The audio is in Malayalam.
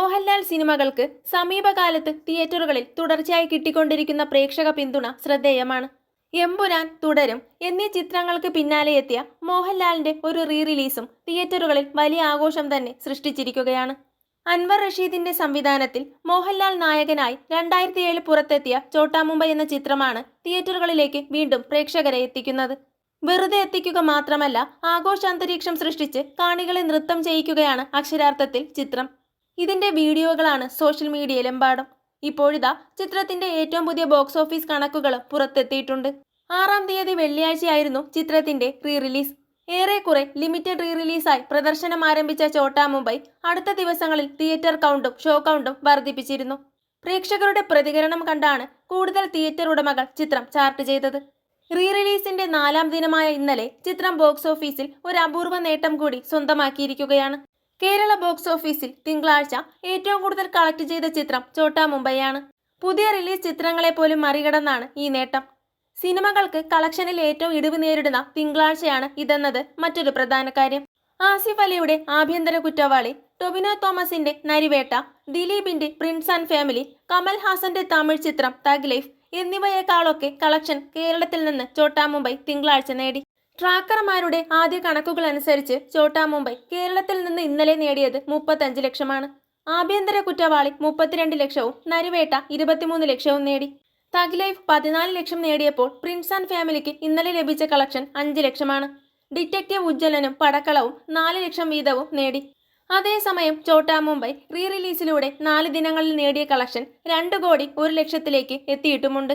മോഹൻലാൽ സിനിമകൾക്ക് സമീപകാലത്ത് തിയേറ്ററുകളിൽ തുടർച്ചയായി കിട്ടിക്കൊണ്ടിരിക്കുന്ന പ്രേക്ഷക പിന്തുണ ശ്രദ്ധേയമാണ്. എമ്പുരാൻ തുടരും എന്നീ ചിത്രങ്ങൾക്ക് പിന്നാലെ എത്തിയ മോഹൻലാലിന്റെ ഒരു റീ റിലീസും തിയേറ്ററുകളിൽ വലിയ ആഘോഷം തന്നെ സൃഷ്ടിച്ചിരിക്കുകയാണ്. അൻവർ റഷീദിന്റെ സംവിധാനത്തിൽ മോഹൻലാൽ നായകനായി രണ്ടായിരത്തി ഏഴ് പുറത്തെത്തിയ ചോട്ടാ മുംബൈ എന്ന ചിത്രമാണ് തിയേറ്ററുകളിലേക്ക് വീണ്ടും പ്രേക്ഷകരെ എത്തിക്കുന്നത്. വെറുതെ എത്തിക്കുക മാത്രമല്ല ആഘോഷാന്തരീക്ഷം സൃഷ്ടിച്ച് കാണികളെ നൃത്തം ചെയ്യിക്കുകയാണ് അക്ഷരാർത്ഥത്തിൽ ചിത്രം. ഇതിന്റെ വീഡിയോകളാണ് സോഷ്യൽ മീഡിയയിലെമ്പാടും ഇപ്പോഴിതാ ചിത്രത്തിന്റെ ഏറ്റവും പുതിയ ബോക്സ് ഓഫീസ് കണക്കുകൾ പുറത്തെത്തിയിട്ടുണ്ട്. ആറാം തീയതി വെള്ളിയാഴ്ചയായിരുന്നു ചിത്രത്തിന്റെ റീ റിലീസ് ഏറെക്കുറെ ലിമിറ്റഡ് റീ റിലീസായി പ്രദർശനം ആരംഭിച്ച ചോട്ടാ മുംബൈ അടുത്ത ദിവസങ്ങളിൽ തിയേറ്റർ കൗണ്ടും ഷോ കൗണ്ടും വർദ്ധിപ്പിച്ചിരുന്നു. പ്രേക്ഷകരുടെ പ്രതികരണം കണ്ടാണ് കൂടുതൽ തിയേറ്റർ ഉടമകൾ ചിത്രം ചാർട്ട് ചെയ്തത്. റീ റിലീസിന്റെ നാലാം ദിനമായ ഇന്നലെ ചിത്രം ബോക്സ് ഓഫീസിൽ ഒരു അപൂർവ നേട്ടം കൂടി സ്വന്തമാക്കിയിരിക്കുകയാണ്. കേരള ബോക്സ് ഓഫീസിൽ തിങ്കളാഴ്ച ഏറ്റവും കൂടുതൽ കളക്ട് ചെയ്ത ചിത്രം ചോട്ടാ മുംബൈയാണ്. പുതിയ റിലീസ് ചിത്രങ്ങളെ പോലും മറികടന്നാണ് ഈ നേട്ടം. സിനിമകൾക്ക് കളക്ഷനിൽ ഏറ്റവും ഇടിവ് നേരിടുന്ന തിങ്കളാഴ്ചയാണ് ഇതെന്നത് മറ്റൊരു പ്രധാന കാര്യം. ആസിഫ് അലിയുടെ ആഭ്യന്തര കുറ്റവാളി ടൊബിനോ തോമസിന്റെ നരിവേട്ട ദിലീപിന്റെ പ്രിൻസ് ആൻഡ് ഫാമിലി കമൽ ഹാസന്റെ തമിഴ് ചിത്രം തഗ് ലൈഫ് എന്നിവയേക്കാളൊക്കെ കളക്ഷൻ കേരളത്തിൽ നിന്ന് ചോട്ടാ മുംബൈ തിങ്കളാഴ്ച നേടി. ട്രാക്കർമാരുടെ ആദ്യ കണക്കുകൾ അനുസരിച്ച് ചോട്ടാ മുംബൈ കേരളത്തിൽ നിന്ന് ഇന്നലെ നേടിയത് മുപ്പത്തഞ്ച് ലക്ഷമാണ്. ആഭ്യന്തര കുറ്റവാളി മുപ്പത്തിരണ്ട് ലക്ഷവും നരുവേട്ട ഇരുപത്തിമൂന്ന് ലക്ഷവും നേടി. തഗ് ലൈഫ് പതിനാല് ലക്ഷം നേടിയപ്പോൾ പ്രിൻസ് ആൻഡ് ഫാമിലിക്ക് ഇന്നലെ ലഭിച്ച കളക്ഷൻ അഞ്ച് ലക്ഷമാണ്. ഡിറ്റക്റ്റീവ് ഉജ്ജ്വലനും പടക്കളവും നാല് ലക്ഷം വീതവും നേടി. അതേസമയം ചോട്ടാ മുംബൈ റീ റിലീസിലൂടെ നാല് ദിനങ്ങളിൽ നേടിയ കളക്ഷൻ രണ്ട് കോടി ഒരു ലക്ഷത്തിലേക്ക് എത്തിയിട്ടുമുണ്ട്.